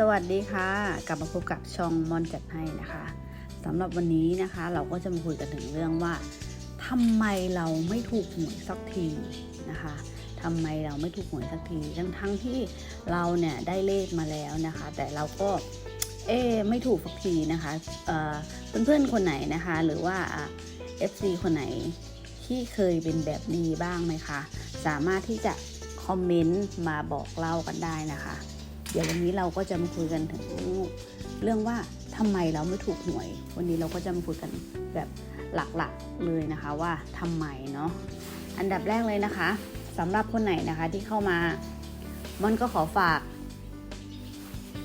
สวัสดีค่ะ กลับมาพบกับช่องมอนจัดให้นะคะสำหรับวันนี้นะคะ เราก็จะมาคุยกันถึงเรื่องว่าทำไมเราไม่ถูกหวยสักทีนะคะทำไมเราไม่ถูกหวยสักทีทั้งทั้งที่เราเนี่ยได้เลขมาแล้วนะคะ แต่เราก็เอ๊ไม่ถูกสักทีนะคะเเพื่อนๆคนไหนนะคะ หรือว่า FC คนไหนที่เคยเป็นแบบนี้บ้างไหมคะ สามารถที่จะคอมเมนต์มาบอกเล่ากันได้นะคะ เดี๋ยววันนี้เราก็จะมาคุยกันถึงเรื่องว่าทำไมเราไม่ถูกหวย วันนี้เราก็จะมาคุยกันแบบหลักๆเลยนะคะว่าทำไมเนาะอันดับแรกเลยนะคะสำหรับคนไหนนะคะที่เข้ามามันก็ขอฝาก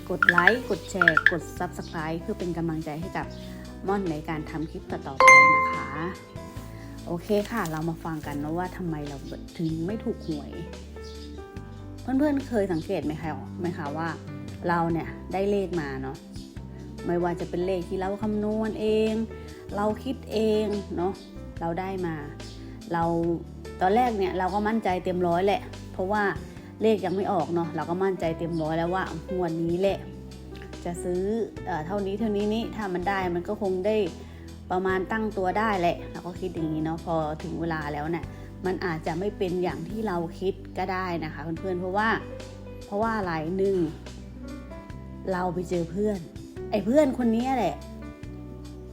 กดไลค์กดแชร์ กด Subscribe เพื่อเป็นกำลังใจให้กับม่อนในการทำคลิปต่อๆไปนะคะ โอเคค่ะ เรามาฟังกันนะว่าทำไมเราถึงไม่ถูกหวย เพื่อนๆเคยสังเกตไหมคะไหมคะว่า เราเนี่ยได้เลขมาเนาะไม่ว่าจะเป็นเลขที่เราคำนวณเอง เราคิดเองเนาะเราได้มา เราตอนแรกเนี่ยเราก็มั่นใจเต็มร้อยแหละ เพราะว่าเลขยังไม่ออกเนาะเราก็มั่นใจเต็มร้อยแล้วว่างวดนนี้แหละ จะซื้อเออเท่านี้เท่านี้นี่ถ้ามันได้มันก็คงได้ประมาณตั้งตัวได้แหละเราก็คิดอย่างนี้เนาะพอถึงเวลาแล้วเนี่ย มันอาจจะไม่เป็นอย่างที่เราคิดก็ได้นะคะเพื่อนๆเพราะว่าเพราะว่าอะไรหนึ่งเราไปเจอเพื่อน ไอ้เพื่อนคนนี้แหละ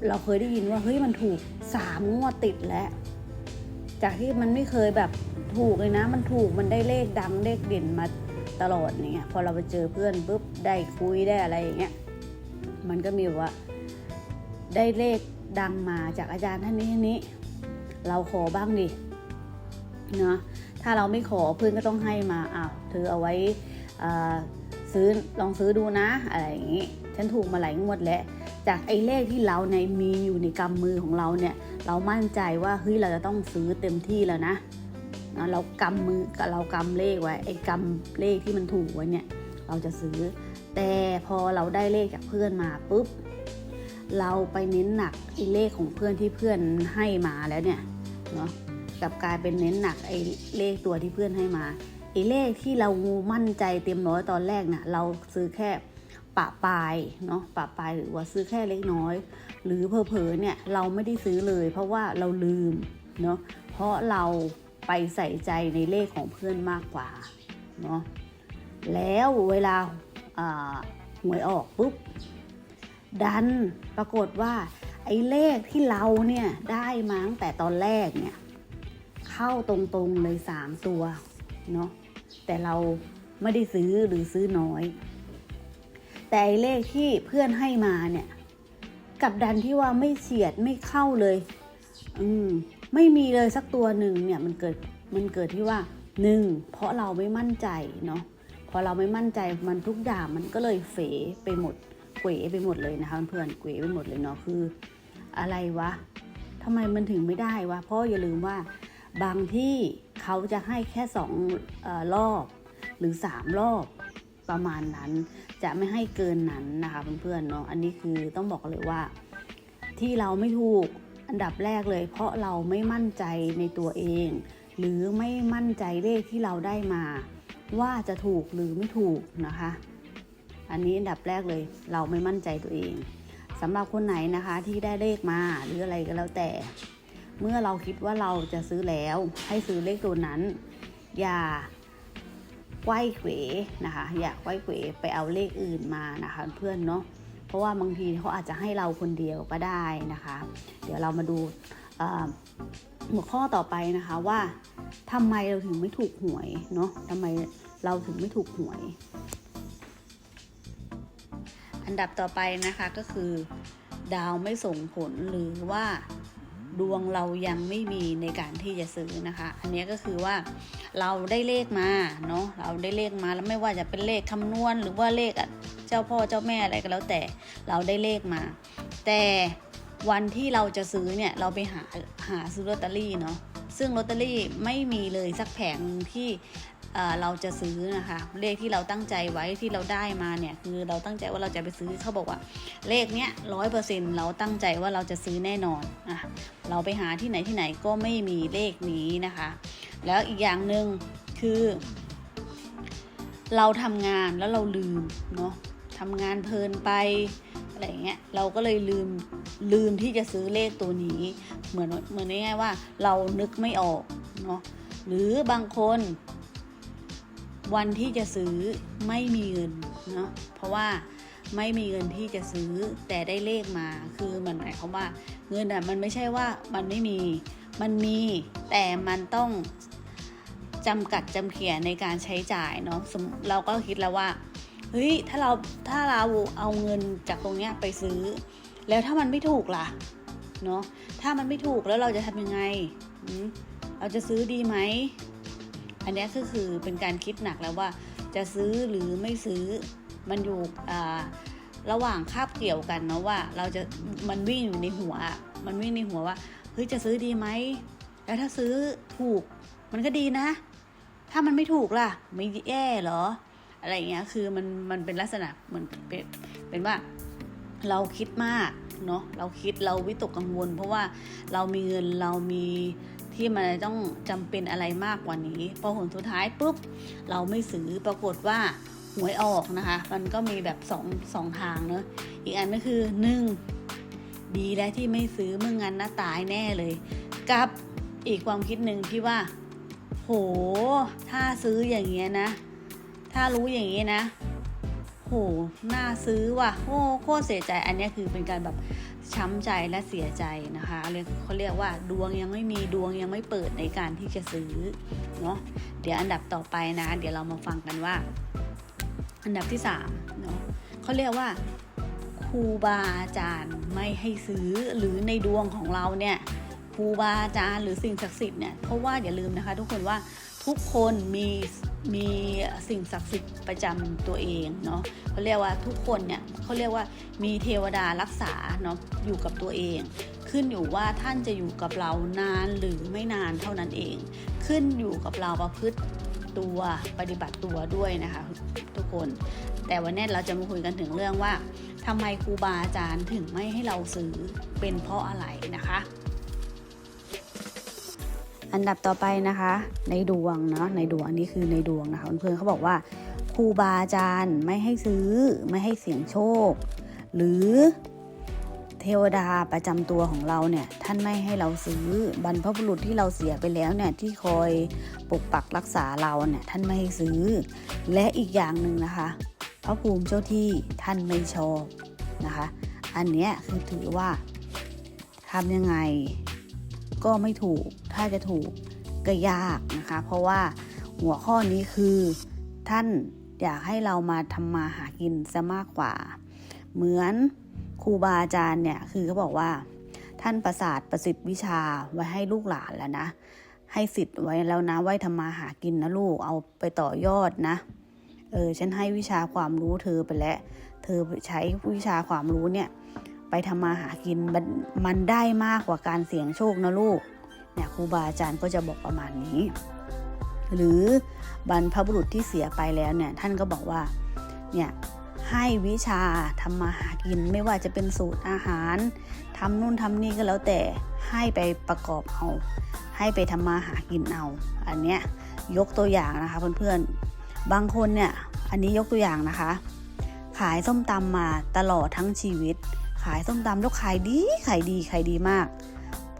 เราเคยได้ยินว่าเฮ้ยมันถูกสามงวดติดแล้วจากที่มันไม่เคยแบบถูกเลยนะ มันถูกมันได้เลขดังเลขเด่นมาตลอดอย่างเงี้ยพอเราไปเจอเพื่อนปุ๊บได้คุยได้อะไรอย่างเงี้ยมันก็มีว่าได้เลขดังมาจากอาจารย์ท่านนี้ท่านนี้ เราขอบ้างดิ เนาะถ้าเราไม่ขอเพื่อนก็ต้องให้มาอ้าวเธอเอาไว้ซื้อลองซื้อดูนะอะไรอย่างงี้ฉันถูกมาหลายงวดแล้วจากไอ้เลขที่เราในมีอยู่ในกำมือของเราเนี่ย เรามั่นใจว่าเฮ้ยเราจะต้องซื้อเต็มที่แล้วนะนะเรากำมือเรากำเลขไว้ไอ้กำเลขที่มันถูกไว้เนี่ย เราจะซื้อ แต่พอเราได้เลขจากเพื่อนมาปุ๊บเราไปเน้นหนักไอ้เลขของเพื่อนที่เพื่อนให้มาแล้วเนี่ยเนาะ กับกลายเป็นเน้นหนักไอ้เลขตัวที่เพื่อนให้มาไอ้เลขที่เรามั่นใจเต็มร้อยตอนแรกน่ะเราซื้อแค่ปะปลายเนาะปะปลายหรือว่าซื้อแค่เล็กน้อย หรือเพอๆเนี่ยเราไม่ได้ซื้อเลย เพราะว่าเราลืมเนาะเพราะเราไปใส่ใจในเลขของเพื่อนมากกว่าเนาะแล้วเวลาหวยออกปุ๊บดันปรากฏว่าไอ้เลขที่เราเนี่ยได้มาตั้งแต่ตอนแรกเนี่ย เข้าตรงๆเลย3ตัวเนาะแต่เราไม่ได้ซื้อหรือซื้อน้อย แต่ไอเลขที่เพื่อนให้มาเนี่ยกับดันที่ว่าไม่เฉียดไม่เข้าเลย อืมไม่มีเลยสักตัวหนึ่งเนี่ยมันเกิดมันเกิดที่ว่าหนึ่งเพราะเราไม่มั่นใจเนาะพอเราไม่มั่นใจมันทุกอย่างมันก็เลยเฝไปหมดเขวไปหมดเลยนะคะเพื่อนเขวไปหมดเลยเนาะคือ อะไรวะทำไมมันถึงไม่ได้วะเพราะอย่าลืมว่า บางที่เขาจะให้แค่สองเออรอบหรือสามรอบประมาณนั้น จะไม่ให้เกินนั้นนะคะเพื่อนๆเนาะอันนี้คือต้องบอกเลยว่า ที่เราไม่ถูกอันดับแรกเลย เพราะเราไม่มั่นใจในตัวเอง หรือไม่มั่นใจเลขที่เราได้มา ว่าจะถูกหรือไม่ถูกนะคะ อันนี้อันดับแรกเลย เราไม่มั่นใจตัวเองสำหรับคนไหนนะคะที่ได้เลขมาหรืออะไรก็แล้วแต่ เมื่อเราคิดว่าเราจะซื้อแล้ว ให้ซื้อเลขตัวนั้น อย่าไกว้เขวนะคะ อย่าไกว้เขวไปเอาเลขอื่นมานะคะ เพื่อนเนาะเพราะว่าบางทีเขาอาจจะให้เราคนเดียวก็ได้นะคะ เดี๋ยวเรามาดูหัวข้อต่อไปนะคะว่าทำไมเราถึงไม่ถูกหวยเนาะทำไมเราถึงไม่ถูกหวย อันดับต่อไปนะคะก็คือ ดาวไม่ส่งผลหรือว่า ดวงเรายังไม่มีในการที่จะซื้อนะคะ อันนี้ก็คือว่าเราได้เลขมาเนาะเราได้เลขมาแล้วไม่ว่าจะเป็นเลขคำนวณ หรือว่าเลขอะเจ้าพ่อเจ้าแม่อะไรก็แล้วแต่เราได้เลขมา แต่วันที่เราจะซื้อเนี่ยเราไปหาหาซื้อลอตเตอรี่เนาะ ซึ่งลอตเตอรี่ไม่มีเลยสักแผงที่เราจะซื้อนะคะเลขที่เราตั้งใจไว้ที่เราได้มาเนี่ยคือเราตั้งใจว่าเราจะไปซื้อเขาบอกว่า เลขเนี้ยร้อยเปอร์เซ็นต์เราตั้งใจว่าเราจะซื้อแน่นอนอะเราไปหาที่ไหนที่ไหนก็ไม่มีเลขนี้นะคะ แล้วอีกอย่างหนึ่งคือ เราทำงานแล้วเราลืมเนาะทำงานเพลินไปอะไรเงี้ยเราก็เลยลืม ลืมที่จะซื้อเลขตัวนี้ เหมือนเหมือนง่ายๆว่า เรานึกไม่ออกเนาะหรือบางคน วันที่จะซื้อไม่มีเงินเนาะเพราะว่าไม่มีเงินที่จะซื้อแต่ได้เลขมาคือมันหมายความว่า เงินอะมันไม่ใช่ว่ามันไม่มีมันมีแต่มันต้องจำกัดจำเขียในการใช้จ่ายเนาะเราก็คิดแล้วว่าเฮ้ยถ้าเราถ้าเราเอาเงินจากตรงเนี้ยไปซื้อ แล้วถ้ามันไม่ถูกล่ะเนาะถ้ามันไม่ถูกแล้วเราจะทำยังไงอืมเราจะซื้อดีไหม อันนี้ก็คือเป็นการคิดหนักแล้วว่า จะซื้อหรือไม่ซื้อมันอยู่อ่าระหว่างคาบเกี่ยวกันเนาะว่า เราจะมันวิ่งอยู่ในหัว มันวิ่งในหัวว่าเฮ้ยจะซื้อดีไหมแล้วถ้าซื้อถูกมันก็ดีนะ ถ้ามันไม่ถูกล่ะไม่แย่เหรอ อะไรอย่างเงี้ยคือมันมันเป็นลักษณะเหมือนเป็นเป็นว่า เราคิดมากเนาะเราคิดเราวิตกกังวล เพราะว่าเรามีเงินเรามีที่มันต้องจำเป็นอะไรมากกว่านี้ พอผลสุดท้ายปุ๊บเราไม่ซื้อปรากฏว่าหวยออกนะคะ มันก็มีแบบสองสองทางเนอะอีกอันก็คือหนึ่งดีแล้วที่ไม่ซื้อเมื่องั้นนะตายแน่เลย กับอีกความคิดหนึ่งที่ว่า โห ถ้าซื้ออย่างเงี้ยนะ ถ้ารู้อย่างงี้นะ โหน่าซื้อว่ะโอ้โคตรเสียใจ อันนี้คือเป็นการแบบช้ำใจและเสียใจนะคะเรียกเขาเรียกว่าดวงยังไม่มีดวงยังไม่เปิดในการที่จะซื้อเนาะเดี๋ยวอันดับต่อไปนะ เดี๋ยวเรามาฟังกันว่า อันดับที่สามเนาะเขาเรียกว่าครูบาอาจารย์ไม่ให้ซื้อหรือในดวงของเราเนี่ยครูบาอาจารย์หรือสิ่งศักดิ์สิทธิ์เนี่ยเพราะว่าอย่าลืมนะคะ ทุกคนว่า ทุกคนมีมีสิ่งศักดิ์สิทธิ์ประจำตัวเองเนาะเขาเรียกว่าทุกคนเนี่ยเขาเรียกว่ามีเทวดารักษาเนาะอยู่กับตัวเอง ขึ้นอยู่ว่าท่านจะอยู่กับเรานานหรือไม่นานเท่านั้นเอง ขึ้นอยู่กับเราประพฤติตัวปฏิบัติตัวด้วยนะคะทุกคน แต่วันนี้เราจะมาคุยกันถึงเรื่องว่าทำไมครูบาอาจารย์ถึงไม่ให้เราซื้อเป็นเพราะอะไรนะคะ อันดับต่อไปนะคะ ในดวงเนาะในดวงอันนี้คือในดวงนะคะเพื่อนๆเขาบอกว่าครูบาอาจารย์ไม่ให้ซื้อไม่ให้เสี่ยงโชค หรือเทวดาประจำตัวของเราเนี่ยท่านไม่ให้เราซื้อบรรพบุรุษที่เราเสียไปแล้วเนี่ยที่คอยปกปักรักษาเราเนี่ยท่านไม่ให้ซื้อ และอีกอย่างหนึ่งนะคะพระภูมิเจ้าที่ท่านไม่ชอบนะคะ อันเนี้ยคือถือว่าทำยังไง ก็ไม่ถูก ถ้าจะถูกก็ยากนะคะ เพราะว่าหัวข้อนี้คือท่านอยากให้เรามาทำมาหากินซะมากกว่า เหมือนครูบาอาจารย์เนี่ยคือเขาบอกว่า ท่านประสาทประสิทธิ์วิชาไว้ให้ลูกหลานแล้วนะ ให้สิทธิ์ไว้แล้วนะไว้ทำมาหากินนะลูกเอาไปต่อยอดนะเออฉันให้วิชาความรู้เธอไปแล้ว เธอใช้วิชาความรู้เนี่ย ไปทำมาหากินมันมันได้มากกว่าการเสี่ยงโชคนะลูกเนี่ยครูบาอาจารย์ก็จะบอกประมาณนี้ หรือบรรพบุรุษที่เสียไปแล้วเนี่ยท่านก็บอกว่าเนี่ยให้วิชาทำมาหากินไม่ว่าจะเป็นสูตรอาหารทำนู่นทำนี่ก็แล้วแต่ให้ไปประกอบเอา ให้ไปทำมาหากินเอา อันเนี้ยยกตัวอย่างนะคะเพื่อนๆ บางคนเนี่ยอันนี้ยกตัวอย่างนะคะ ขายส้มตำมาตลอดทั้งชีวิต ขายส้มตำแล้วขายดีขายดีขายดีมาก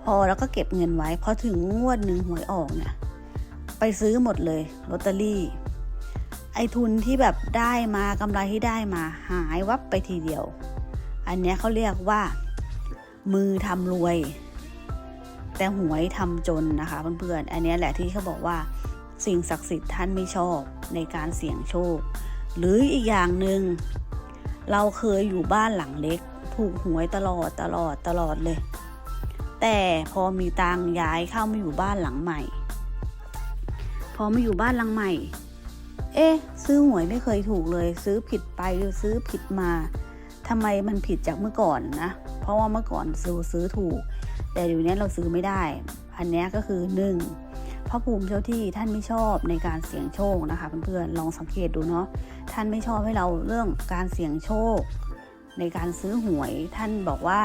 พอแล้วก็เก็บเงินไว้พอถึงงวดหนึ่งหวยออกเนี่ยไปซื้อหมดเลยลอตเตอรี่ ไอทุนที่แบบได้มากำไรที่ได้มาหายวับไปทีเดียว อันเนี้ยเขาเรียกว่า มือทำรวย แต่หวยทำจนนะคะเพื่อนๆอันเนี้ยแหละที่เขาบอกว่าสิ่งศักดิ์สิทธิ์ท่านไม่ชอบในการเสี่ยงโชค หรืออีกอย่างหนึง่งเราเคยอยู่บ้านหลังเล็ก ถูกหวยตลอดตลอดตลอดเลย แต่พอมีตังย้ายเข้ามาอยู่บ้านหลังใหม่ พอมาอยู่บ้านหลังใหม่ เอ๊ะ ซื้อหวยไม่เคยถูกเลย ซื้อผิดไปหรือซื้อผิดมาทำไมมันผิดจากเมื่อก่อนนะ เพราะว่าเมื่อก่อนซื้อซื้อถูก แต่เดี๋ยวนี้เราซื้อไม่ได้ อันนี้ก็คือหนึ่งพระภูมิเจ้าที่ท่านไม่ชอบในการเสี่ยงโชคนะคะเพื่อนๆลองสังเกตดูเนาะท่านไม่ชอบให้เราเรื่องการเสี่ยงโชค ในการซื้อหวยท่านบอกว่า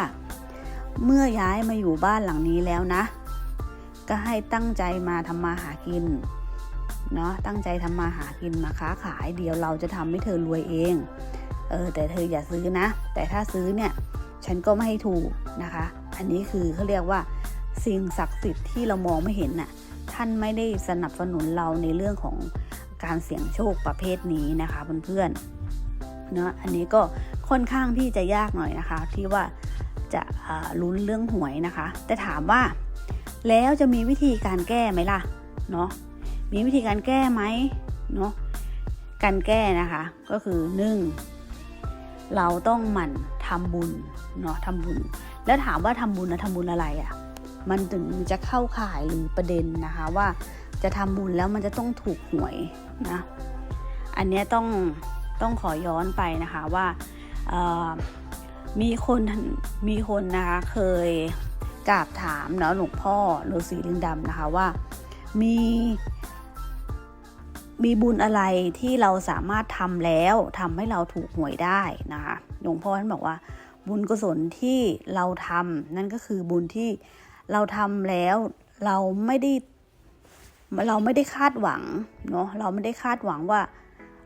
เมื่อย้ายมาอยู่บ้านหลังนี้แล้วนะ ก็ให้ตั้งใจมาทำมาหากินเนาะตั้งใจทำมาหากินมาค้าขายเดี๋ยวเราจะทำให้เธอรวยเองเออแต่เธออย่าซื้อนะ แต่ถ้าซื้อเนี่ยฉันก็ไม่ให้ถูกนะคะ อันนี้คือเขาเรียกว่าสิ่งศักดิ์สิทธิ์ที่เรามองไม่เห็นน่ะท่านไม่ได้สนับสนุนเราในเรื่องของการเสี่ยงโชคประเภทนี้นะคะเพื่อนๆ เนาะอันนี้ก็ค่อนข้างที่จะยากหน่อยนะคะ ที่ว่าจะลุ้นเรื่องหวยนะคะ แต่ถามว่าแล้วจะมีวิธีการแก้ไหมล่ะเนาะมีวิธีการแก้ไหมเนาะการแก้นะคะก็คือหนึ่งเราต้องหมั่นทำบุญเนาะทำบุญ แล้วถามว่าทำบุญนะทำบุญอะไรอะ่ะมันถึงจะเข้าข่ายหรือประเด็นนะคะว่าจะทำบุญแล้วมันจะต้องถูกหวยนะอันนี้ต้อง ต้องขอย้อนไปนะคะว่ามีคนมีคนนะคะเคยกราบถามเนาะหลวงพ่อฤาษีลิงดำนะคะว่ามีมีบุญอะไรที่เราสามารถทำแล้วทำให้เราถูกหวยได้นะคะหลวงพ่อท่านบอกว่า บุญกุศลที่เราทำนั่นก็คือบุญที่เราทำแล้วเราไม่ได้เราไม่ได้คาดหวังเนาะเราไม่ได้คาดหวังว่า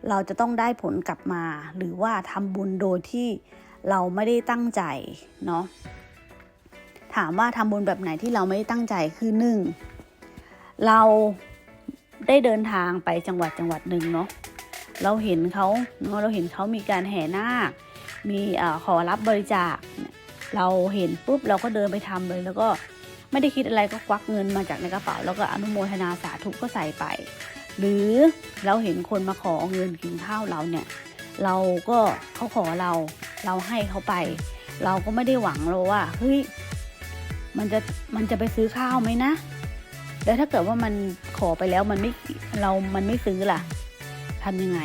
เราจะต้องได้ผลกลับมา หรือว่าทำบุญโดยที่เราไม่ได้ตั้งใจเนาะถามว่าทำบุญแบบไหนที่เราไม่ได้ตั้งใจคือหนึ่งเราได้เดินทางไปจังหวัดจังหวัดหนึ่งเนาะเราเห็นเขาเนาะเราเห็นเขามีการแห่นาคมีอขอรับบริจาคเราเห็นปุ๊บเราก็เดินไปทำเลย แล้วก็ไม่ได้คิดอะไรก็ควักเงินมาจากในกระเป๋า แล้วก็อนุโมทนาสาธุก็ใส่ไป หรือเราเห็นคนมาขอเงินกินข้าวเราเนี่ย เราก็เขาขอเราเราให้เขาไป เราก็ไม่ได้หวังเราว่าเฮ้ยมันจะมันจะไปซื้อข้าวไหมนะ แล้วถ้าเกิดว่ามันขอไปแล้วมันไม่เรา มันไม่ซื้อล่ะทำยังไง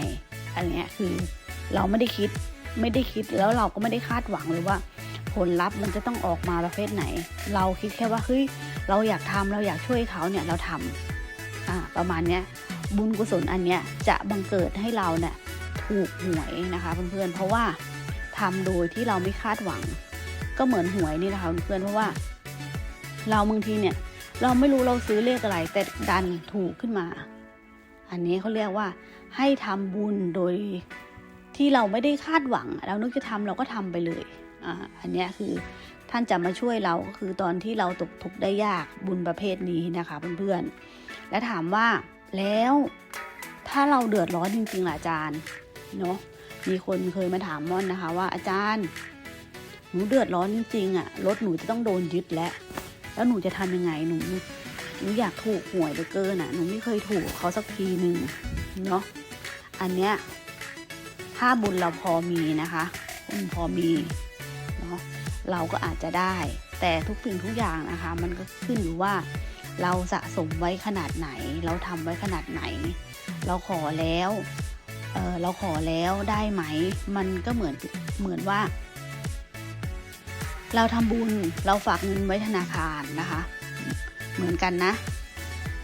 อันเนี้ยคือเราไม่ได้คิดไม่ได้คิดแล้วเราก็ไม่ได้คาดหวังเลยว่า ผลลัพธ์มันจะต้องออกมาประเภทไหน เราคิดแค่ว่าเฮ้ยเราอยากทำเราอยากช่วยเขาเนี่ยเราทำอ่าประมาณเนี้ย บุญกุศลอันเนี้ยจะบังเกิดให้เราเนี่ยถูกหวยนะคะเพื่อนๆเพราะว่าทำโดยที่เราไม่คาดหวัง ก็เหมือนหวยนี่นะคะเพื่อนๆเพราะว่า เราบางทีเนี่ยเราไม่รู้เราซื้อเลขอะไร แต่ดันถูกขึ้นมา อันนี้เขาเรียกว่าให้ทำบุญโดยที่เราไม่ได้คาดหวัง เรานึกจะทำเราก็ทำไปเลยอ่าอันนี้คือท่านจะมาช่วยเราก็คือตอนที่เราตกทุกข์ได้ยากบุญประเภทนี้นะคะเพื่อนๆและถามว่า แล้วถ้าเราเดือดร้อนจริงๆล่ะอาจารย์เนาะมีคนเคยมาถามม่อนนะคะ ว่าอาจารย์ หนูเดือดร้อนจริงๆอะ่ะรถหนูจะต้องโดนยึดแล้วแล้วหนูจะทำยังไงหนูหนูอยากถูกหวยเหลือเกินอะหนูไม่เคยถูกเขาสักทีหนึ่งเนาะอันเนี้ยถ้าบุญเราพอมีนะคะบุญพอมีเนาะเราก็อาจจะได้ แต่ทุกสิ่งทุกอย่างนะคะ มันก็ขึ้นอยู่ว่า เราสะสมไว้ขนาดไหน เราทำไว้ขนาดไหน เราขอแล้วเเราขอแล้วได้ไหม มันก็เหมือนเหมือนว่า เราทำบุญเราฝากเงินไว้ธนาคารนะคะ เหมือนกันนะ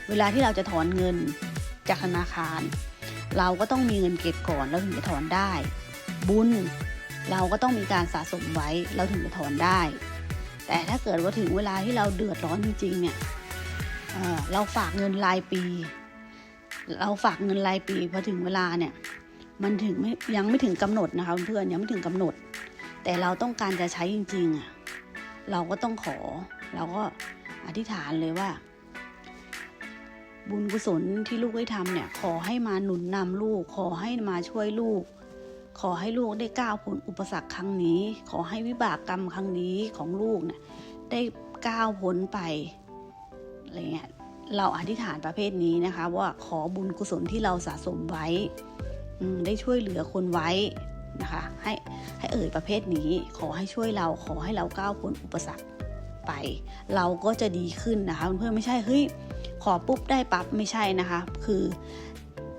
เวลาที่เราจะถอนเงินจากธนาคาร เราก็ต้องมีเงินเก็บก่อนเราถึงจะถอนได้ บุญเราก็ต้องมีการสะสมไว้เราถึงจะถอนได้ แต่ถ้าเกิดว่าถึงเวลาที่เราเดือดร้อนจริงๆเนี่ย เราฝากเงินรายปี เราฝากเงินรายปีพอถึงเวลาเนี่ย มันถึงไม่ยังไม่ถึงกำหนดนะคะเพื่อนยังไม่ถึงกำหนด แต่เราต้องการจะใช้จริงๆอะเราก็ต้องขอ เราก็อธิษฐานเลยว่า บุญกุศลที่ลูกได้ทำเนี่ย ขอให้มาหนุนนำลูก ขอให้มาช่วยลูก ขอให้ลูกได้ก้าวพ้นอุปสรรคครั้งนี้ ขอให้วิบากกรรมครั้งนี้ของลูกเนี่ยได้ก้าวพ้นไป อะไรเงี้ยเราอธิษฐานประเภทนี้นะคะ ว่าขอบุญกุศลที่เราสะสมไว้ได้ช่วยเหลือคนไว้นะคะให้ให้เอ่ยประเภทนี้ขอให้ช่วยเราขอให้เราก้าวพ้นอุปสรรคไป เราก็จะดีขึ้นนะคะเพื่อนไม่ใช่เฮ้ยขอปุ๊บได้ปั๊บไม่ใช่นะคะ คือ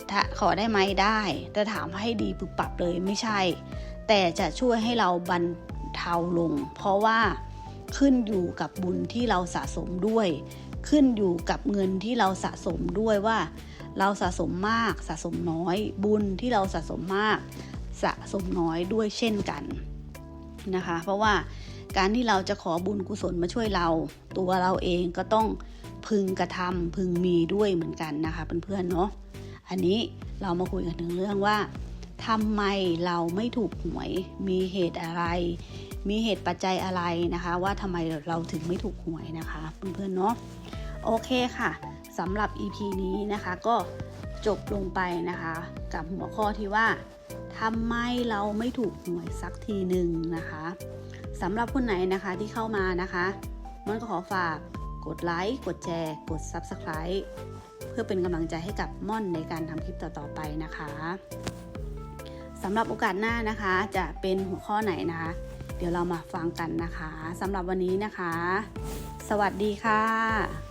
ถ้าขอได้ไหมได้แต่ถามให้ดีปุ๊บปรับเลยไม่ใช่ แต่จะช่วยให้เราบรรเทาลง เพราะว่าขึ้นอยู่กับบุญที่เราสะสมด้วย ขึ้นอยู่กับเงินที่เราสะสมด้วยว่า เราสะสมมากสะสมน้อย บุญที่เราสะสมมาก สะสมน้อยด้วยเช่นกันนะคะ เพราะว่าการที่เราจะขอบุญกุศลมาช่วยเรา ตัวเราเองก็ต้องพึงกระทำพึงมีด้วยเหมือนกันนะคะเพื่อนๆเนาะอันนี้เรามาคุยกันถึงเรื่องว่าทำไมเราไม่ถูกหวยมีเหตุอะไร มีเหตุปัจจัยอะไรนะคะ ว่าทำไมเราถึงไม่ถูกหวยนะคะเพื่อนๆเนาะโอเคค่ะสำหรับ EP นี้นะคะก็จบลงไปนะคะ กับหัวข้อที่ว่าทำไมเราไม่ถูกหวยสักทีหนึ่งนะคะสำหรับคนไหนนะคะที่เข้ามานะคะมันก็ขอฝากกดไลค์กดแชร์กด Subscribe เพื่อเป็นกำลังใจให้กับม่อนในการทำคลิปต่อๆไปนะคะสำหรับโอกาสหน้านะคะจะเป็นหัวข้อไหนนะคะ เดี๋ยวเรามาฟังกันนะคะสำหรับวันนี้นะคะ สวัสดีค่ะ